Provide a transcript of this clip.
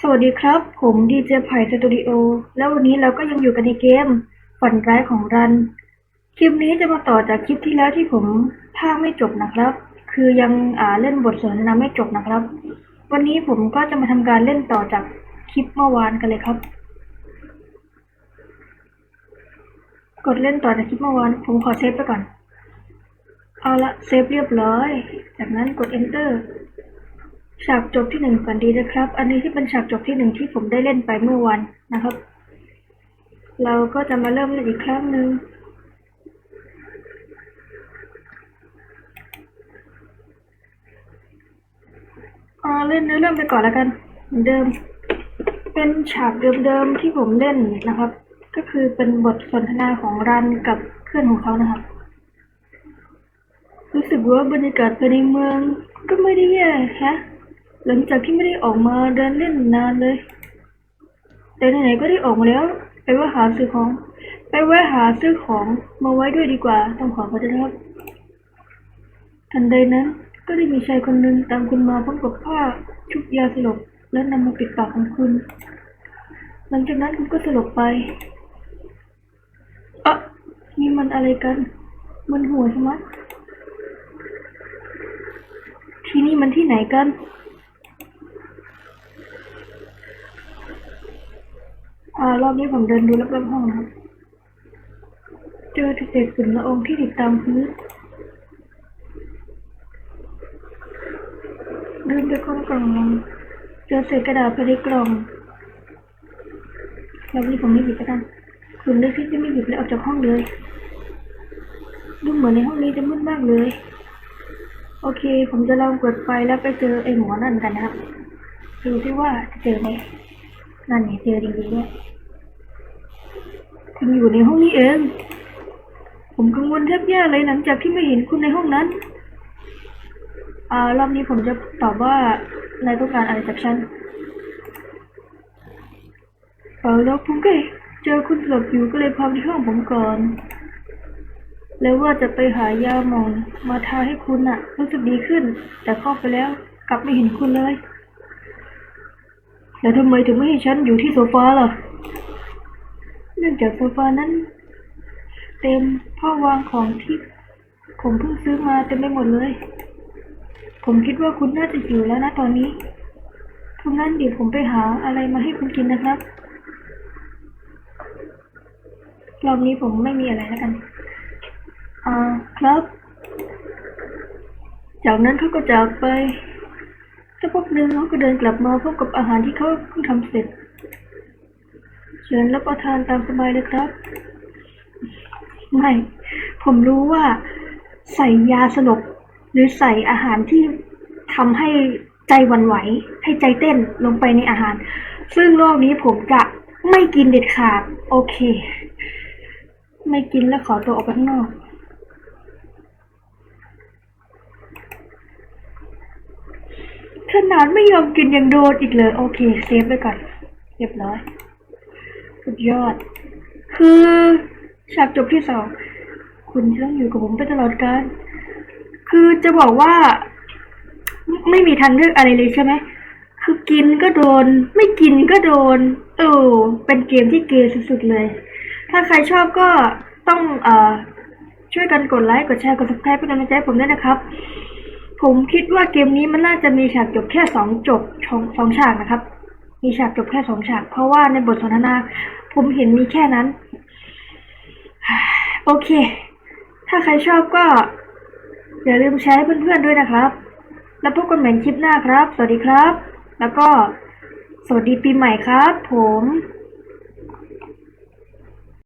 สวัสดีครับ ผมดีเจไผ่สตูดิโอ แล้ววันนี้เราก็ยังอยู่กันในเกม ฝันร้ายของรัน คลิปนี้จะมาต่อจากคลิปที่แล้วที่ผมพากย์ไม่จบนะครับ คือยังอ่าเล่นบทสนทนาไม่จบนะครับ วันนี้ผมก็จะมาทำการเล่นต่อจากคลิปเมื่อวานกันเลยครับ กดเล่นต่อจากคลิปเมื่อวาน ผมขอเซฟไปก่อน เอาละเซฟเรียบร้อย จากนั้นกด enter ฉากจบที่หนึ่งฝันดีนะครับ อันนี้ที่เป็นฉากจบที่หนึ่งที่ผมได้เล่นไปเมื่อวันนะครับ เราก็จะมาเริ่มเล่นอีกครั้งหนึ่งอ่าเล่นเนื้อเรื่องไปก่อนแล้วกันเหมือนเดิม เป็นฉากเดิมๆที่ผมเล่นนะครับ ก็คือเป็นบทสนทนาของรันกับเพื่อนของเขานะครับ รู้สึกว่าบรรยากาศภายในเมืองก็ไม่ได้แย่ฮะ หลังจากที่ไม่ได้ออกมาเดินเล่นนานเลย แต่ไหนๆก็ได้ออกมาแล้ว ไปแวะหาซื้อของ ไปแวะหาซื้อของมาไว้ด้วยดีกว่าต้องขอขอโทษนะครับทันใดนั้นก็ได้มีชายคนหนึ่งตามคุณมาพร้อมกับผ้าชุบยาสลบและนำมาปิดปากของคุณ หลังจากนั้นคุณก็สลบไปอะนี่มันอะไรกัน มันหัวใช่ไหมที่นี่มันที่ไหนกัน อ่ารอบนี้ผมเดินดูรอบๆห้องนะครับ เจอเศษฝุ่นละอองที่ติดตามพื้นเดินไปค้นกล่องลงเจอเศษกระดาษภายในกล่องรอบนี้ผมไม่หยิบแล้วกันเลือกที่จะไม่หยิบและออกจากห้องเลยดูเหมือนในห้องนี้จะมืดมากเลย โอเค ผมจะลองกดไฟแล้วไปเจอไอ้หมอนั่นกันนะครับดูที่ว่าจะเจอไหม นั่นไงเจอจริงๆด้วยคุณอยู่ในห้องนี้เอง ผมกังวลแทบแย่เลยหลังจากที่ไม่เห็นคุณในห้องนั้น อ่ารอบนี้ผมจะตอบว่านายต้องการอะไรจากฉันเปล่าแล้วผมก็เจอคุณสลบอยู่ก็เลยพาไปที่ห้องผมก่อน แล้วว่าจะไปหายาหมองมาทาให้คุณอะรู้สึกดีขึ้น แต่เข้าไปแล้วกลับไม่เห็นคุณเลย แล้วทำไมถึงไม่ให้ฉันอยู่ที่โซฟาล่ะ เนื่องจากโซฟานั้น เต็มผ้าวางของที่ผมเพิ่งซื้อมาเต็มไปหมดเลย ผมคิดว่าคุณน่าจะหิวแล้วนะตอนนี้เพราะงั้นเดี๋ยวผมไปหาอะไรมาให้คุณกินนะครับ รอบนี้ผมไม่มีอะไรแล้วกัน อ่า ครับ จากนั้นเขาก็จากไป สักพักหนึ่งเขาก็เดินกลับมาพร้อมกับอาหารที่เขาเพิ่งทำเสร็จ เชิญรับประทานตามสบายเลยครับ ไม่ ผมรู้ว่าใส่ยาสลบหรือใส่อาหารที่ทำให้ใจวันไหว ให้ใจเต้นลงไปในอาหาร ซึ่งรอบนี้ผมจะไม่กินเด็ดขาด โอเค ไม่กินแล้วขอตัวออกไปข้างนอก ขนาดไม่ยอมกินยังโดนอีกเลย โอเคเซฟไปก่อนเรียบร้อย สุดยอด คือฉากจบที่สอง คุณจะต้องอยู่กับผมไปตลอดกาลคือจะบอกว่า ไม่มีทางเลือกอะไรเลยใช่ไหมคือกินก็โดน ไม่กินก็โดน เออ เป็นเกมที่เกย์สุดๆเลย ถ้าใครชอบก็ต้องเอ่อช่วยกันกดไลค์ กดแชร์ กด subscribe เป็นกำลังใจผมด้วยนะครับ ผมคิดว่าเกมนี้มันน่าจะมีฉากจบแค่สองจบสองฉากนะครับ มีฉากจบแค่สองฉาก เพราะว่าในบทสนทนา ผมเห็นมีแค่นั้น โอเค ถ้าใครชอบก็ อย่าลืมแชร์ให้เพื่อนๆด้วยนะครับ แล้วพบกันใหม่คลิปหน้าครับ สวัสดีครับ แล้วก็สวัสดีปีใหม่ครับ ผม